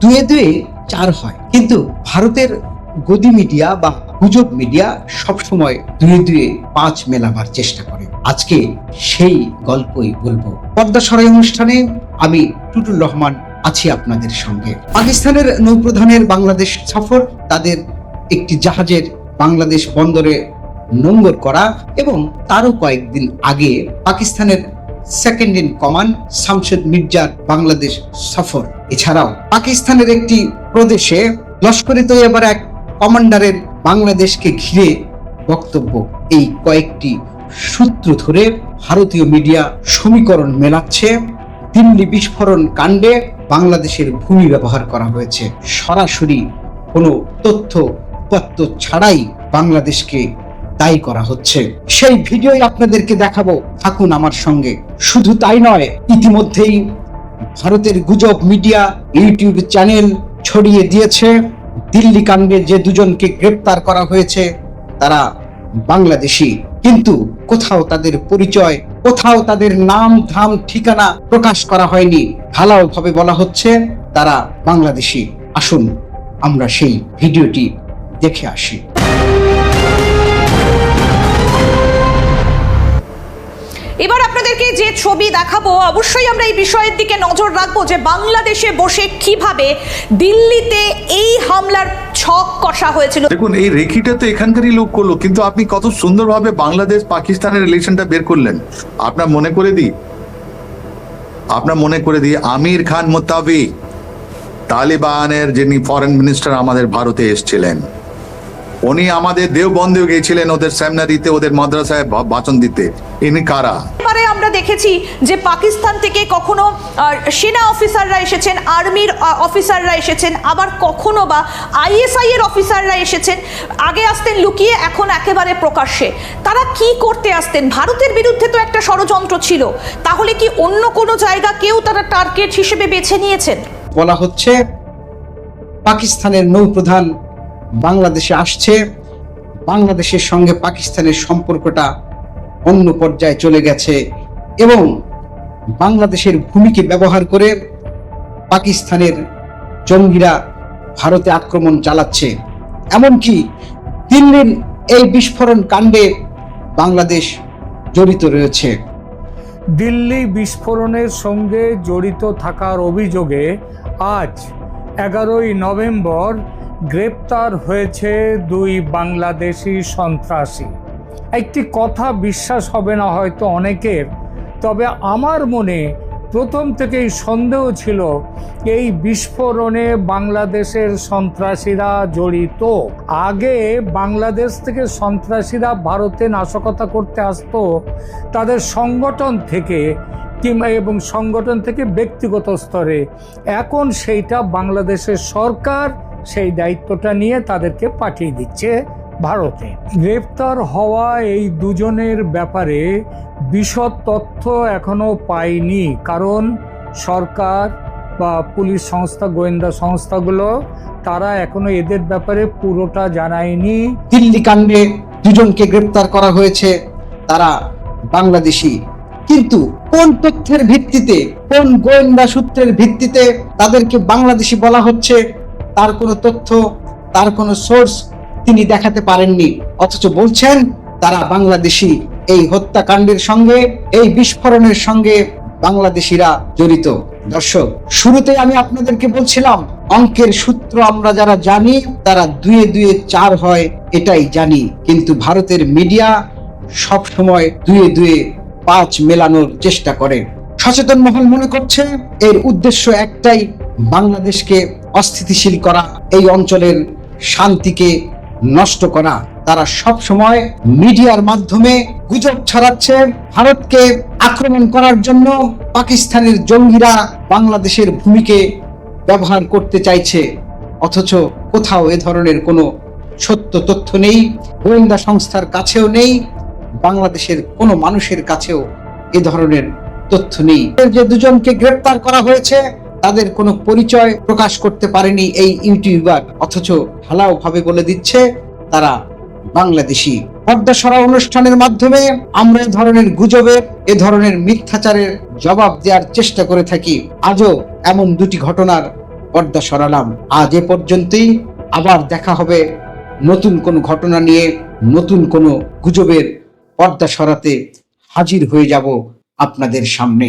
দুয়ে দুয়ে চার হয়। কিন্তু ভারতের গদি মিডিয়া বা গুজব মিডিয়া সবসময় দুয়ে দুয়ে পাঁচ মেলাবার চেষ্টা করে। আজকে সেই গল্পই বলব। পদ্মা সরাই অনুষ্ঠানে আমি টুটুল রহমান আছি আপনাদের সঙ্গে। পাকিস্তানের নৌপ্রধানের বাংলাদেশ সফর, তাদের একটি জাহাজের বাংলাদেশ বন্দরে নোঙ্গর করা এবং তারও কয়েকদিন আগে পাকিস্তানের সেকেন্ড ইন কমান্ড শামশেদ মির্জার বাংলাদেশ সফর এছাড়াও পাকিস্তানের একটি প্রদেশে লস্করে তৈয়বার এক কমান্ডারের বাংলাদেশকে ঘিরে বক্তব্য। এই কয়েকটি সূত্র ধরে ভারতীয় মিডিয়া সমীকরণ মেলাচ্ছে, দিল্লি বিস্ফোরণ কাণ্ডে বাংলাদেশের ভূমি ব্যবহার করা হয়েছে। সরাসরি কোনো তথ্য উপাত্ত ছাড়াই বাংলাদেশকে দায়ী করা হচ্ছে। সেই ভিডিওই আপনাদেরকে দেখাবো। থাকুন আমার সঙ্গে। শুধু তাই নয়, ইতিমধ্যেই ভারতের গুজব মিডিয়া ইউটিউব চ্যানেল ছড়িয়ে দিয়েছে। দিল্লি কাণ্ডে যে দুজনকে গ্রেপ্তার করা হয়েছে, তারা বাংলাদেশি। কিন্তু কোথাও তাদের পরিচয়, কোথাও তাদের নাম, ধাম, ঠিকানা প্রকাশ করা হয়নি। ভাবে বলা হচ্ছে তারা বাংলাদেশি। আসুন আমরা সেই ভিডিওটি দেখে আসি। এবার আপনাদেরকে যে ছবি দেখাবো, অবশ্যই আমরা এই বিষয়ের দিকে নজর রাখব যে বাংলাদেশে বসে কীভাবে দিল্লিতে এই হামলার ছক কষা হয়েছিল। দেখুন, এই রেখিটা তো এখানকারই লোক করল, কিন্তু আপনি কত সুন্দরভাবে বাংলাদেশ পাকিস্তানের রিলেশনটা বের করলেন। আপনার মনে করে দিই, আপনার মনে করে দিই, আমির খান মোতাবিক তালিবানের যিনি ফরেন মিনিস্টার আমাদের ভারতে এসেছিলেন। উনি আমাদের দেওবন্দেও গিয়েছিলেন ওদের সেমিনারিতে ওদের মাদ্রাসায় বাচন দিতে। ইনি কারা? এবারে আমরা দেখেছি যে পাকিস্তান থেকে কখনো সেনা অফিসাররা এসেছেন আর্মির অফিসাররা এসেছেন আবার কখনো বা আইএসআই এর অফিসাররা এসেছেন। আগে আসতেন লুকিয়ে এখন একেবারে প্রকাশ্যে। তারা কি করতে আসতেন? ভারতের বিরুদ্ধে তো একটা ষড়যন্ত্র ছিল। তাহলে কি অন্য কোনো জায়গা কেউ তারা টার্গেট হিসেবে বেছে নিয়েছেন? বলা হচ্ছে পাকিস্তানের নৌপ্রধান বাংলাদেশে আসছে, বাংলাদেশের সঙ্গে পাকিস্তানের সম্পর্কটা অন্য পর্যায়ে চলে গেছে এবং বাংলাদেশের ভূমিকে ব্যবহার করে পাকিস্তানের জঙ্গিরা ভারতে আক্রমণ চালাচ্ছে। এমনকি দিল্লির এই বিস্ফোরণ কাণ্ডে বাংলাদেশ জড়িত রয়েছে। দিল্লি বিস্ফোরণের সঙ্গে জড়িত থাকার অভিযোগে আজ এগারোই নভেম্বর গ্রেপ্তার হয়েছে দুই বাংলাদেশি সন্ত্রাসী। একটি কথা বিশ্বাস হবে না হয়তো অনেকের, তবে আমার মনে প্রথম থেকেই সন্দেহ ছিল এই বিস্ফোরণে বাংলাদেশের সন্ত্রাসীরা জড়িত। আগে বাংলাদেশ থেকে সন্ত্রাসীরা ভারতে নাশকতা করতে আসতো, তাদের সংগঠন থেকে কিংবা এবং সংগঠন থেকে ব্যক্তিগত স্তরে। এখন সেইটা বাংলাদেশের সরকার সেই দায়িত্বটা নিয়ে তাদেরকে পাঠিয়ে দিচ্ছে ভারতে। গ্রেপ্তার হওয়া এই দুজনের ব্যাপারে বিশদ তথ্য এখনও পাইনি, কারণ সরকার বা পুলিশ সংস্থা, গোয়েন্দা সংস্থাগুলো, তারা এখনও এদের ব্যাপারে পুরোটা জানায়নি। দিল্লি কাণ্ডে দুজনকে গ্রেপ্তার করা হয়েছে, তারা বাংলাদেশি। কিন্তু কোন তথ্যের ভিত্তিতে, কোন গোয়েন্দা সূত্রের ভিত্তিতে তাদেরকে বাংলাদেশি বলা হচ্ছে তার কোনো তথ্য, তার কোনো সোর্স তিনি দেখাতে পারেননি। অথচ বলছেন, তারা বাংলাদেশি। এই হত্যাকাণ্ডের সঙ্গে, এই বিস্ফোরণের সঙ্গে বাংলাদেশিরা জড়িত। দর্শক, শুরুতে আমি আপনাদেরকে বলছিলাম, অঙ্কের সূত্র আমরা যারা জানি, তারা দুয়ে দুয়ে চার হয়, এটাই জানি। কিন্তু ভারতের মিডিয়া সব সময় দুয়ে দুয়ে পাঁচ মেলানোর চেষ্টা করে। সচেতন মহল মনে করছে, এর উদ্দেশ্য একটাই, বাংলাদেশকে অস্থিতিশীল করা, এই অঞ্চলের শান্তিকে নষ্ট করা। তারা সব সময় মিডিয়ার মাধ্যমে গুজব ছড়াচ্ছে। ভারতকে আক্রমণ করার জন্য পাকিস্তানের জঙ্গিরা বাংলাদেশের ভূমিকে ব্যবহার করতে চাইছে। অথচ কোথাও এ ধরনের কোনো সত্য তথ্য নেই। গোয়েন্দা সংস্থার কাছেও নেই। বাংলাদেশের কোনো মানুষের কাছেও এ ধরনের তথ্য নেই। যে দুজনকে গ্রেপ্তার করা হয়েছে তাদের কোনো পরিচয় প্রকাশ করতে পারেনি এই ইউটিউবার। অথচ ভাবে বলে দিচ্ছে, তারা বাংলাদেশি। পর্দা সরা অনুষ্ঠানের মাধ্যমে আমরা এ ধরনের গুজবের এ ধরনের মিথ্যাচারের জবাব দেওয়ার চেষ্টা করে থাকি। আজও এমন দুটি ঘটনার পর্দা সরালাম। আজ এ পর্যন্তই। আবার দেখা হবে নতুন কোনো ঘটনা নিয়ে, নতুন কোনো গুজবের পর্দা সরাতে হাজির হয়ে যাব আপনাদের সামনে।